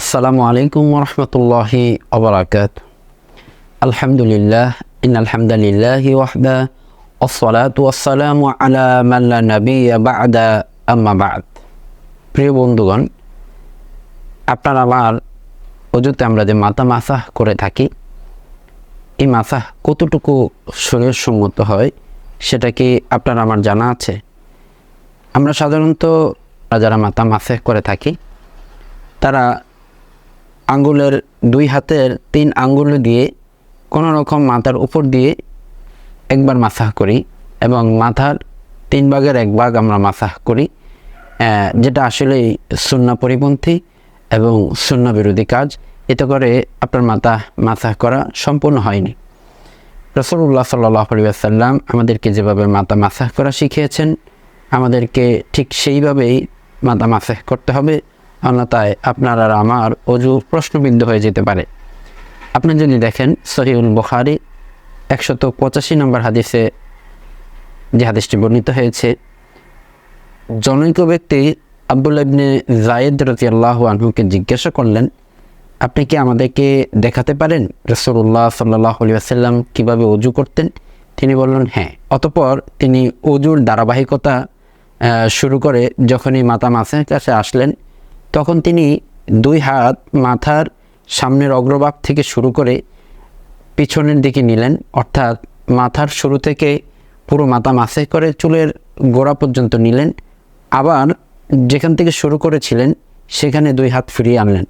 আসসালামু আলাইকুম রহমতুল্লাহি অবরাকাত আলহামদুলিল্লাহ ইন আলহামদুলিল্লাহি ওয়াহদা আসসালাতু ওয়াসসালামু আলা মান লা নাবিয়্যা বা'দা, আম্মা প্রিয় বন্ধুগণ, আপনার আমার অজুতে আমরা যে মাথা মাসাহ করে থাকি, এই মাসাহ কতটুকু শরীর সম্মত হয়, সেটা কি আপনার আমার জানা আছে? আমরা সাধারণত যারা মাথা মাসাহ করে থাকি, তারা আঙ্গুলের দুই হাতের তিন আঙ্গুল দিয়ে কোনো রকম মাথার উপর দিয়ে একবার মাসাহ করি এবং মাথার তিন ভাগের এক ভাগ আমরা মাসাহ করি যেটা আসলে শূন্য পরিপন্থী এবং শূন্য বিরোধী কাজ। এতে করে আপনার মাথা মাসাহ করা সম্পূর্ণ হয়নি। রসুল্লাহ সাল্লাহ আলিয়াল্লাম আমাদেরকে যেভাবে মাথা মাসাহ করা শিখিয়েছেন, আমাদেরকে ঠিক সেইভাবেই মাথা মাসাহ করতে হবে। অন্যথায় আপনার আর আমার অজু প্রশ্নবিদ্ধ হয়ে যেতে পারে। আপনি যদি দেখেন সহিউল বুখারি একশত পঁচাশি নম্বর হাদিসে যে হাদিসটি বর্ণিত হয়েছে, জনৈক ব্যক্তি আব্দুল ইবনে জায়েদ রতি আল্লাহ আনহুকে জিজ্ঞাসা করলেন, আপনি কি আমাদেরকে দেখাতে পারেন রসুল্লাহ সাল্লাহ আলিয়াল্লাম কীভাবে অজু করতেন? তিনি বললেন হ্যাঁ। অতপর তিনি অজুর ধারাবাহিকতা শুরু করে যখনই মাতা মাছের কাছে আসলেন তখন তিনি দুই হাত মাথার সামনের অগ্রভাগ থেকে শুরু করে পিছনের দিকে নিলেন, অর্থাৎ মাথার শুরু থেকে পুরো মাথা মাসে করে চুলের গোড়া পর্যন্ত নিলেন। আবার যেখান থেকে শুরু করেছিলেন, সেখানে দুই হাত ফিরিয়ে আনলেন।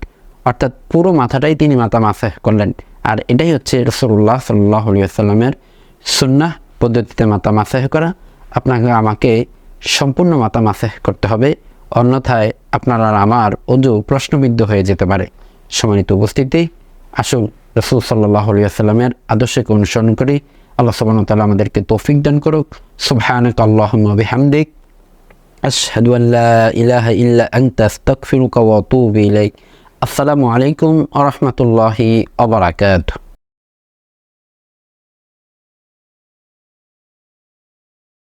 অর্থাৎ পুরো মাথাটাই তিনি মাথা মাসে করলেন। আর এটাই হচ্ছে রসুল্লাহ সাল্লাহ সাল্লামের সুন্নাহ পদ্ধতিতে মাথা মাসেহ করা। আপনাকে আমাকে সম্পূর্ণ মাথা মাসেহ করতে হবে। অন্যথায় আপনার আর আমার অজু প্রশ্নবিদ্ধ হয়ে যেতে পারে। সম্মানিত উপস্থিতি, আসুন রসুল সাল্লাহ সাল্লামের আদর্শকে অনুসরণ করি। আল্লাহ সুবহানাহু ওয়া তাআলা আমাদেরকে তৌফিক দান করুক। সুবহানাক আল্লাহুম্মা বিহামদিক। আশহাদু আন লা ইলাহা ইল্লা আনতা, আস্তাগফিরুকা ওয়া আতুবু ইলাইক। আসসালামু আলাইকুম ওয়া রাহমাতুল্লাহি ওয়া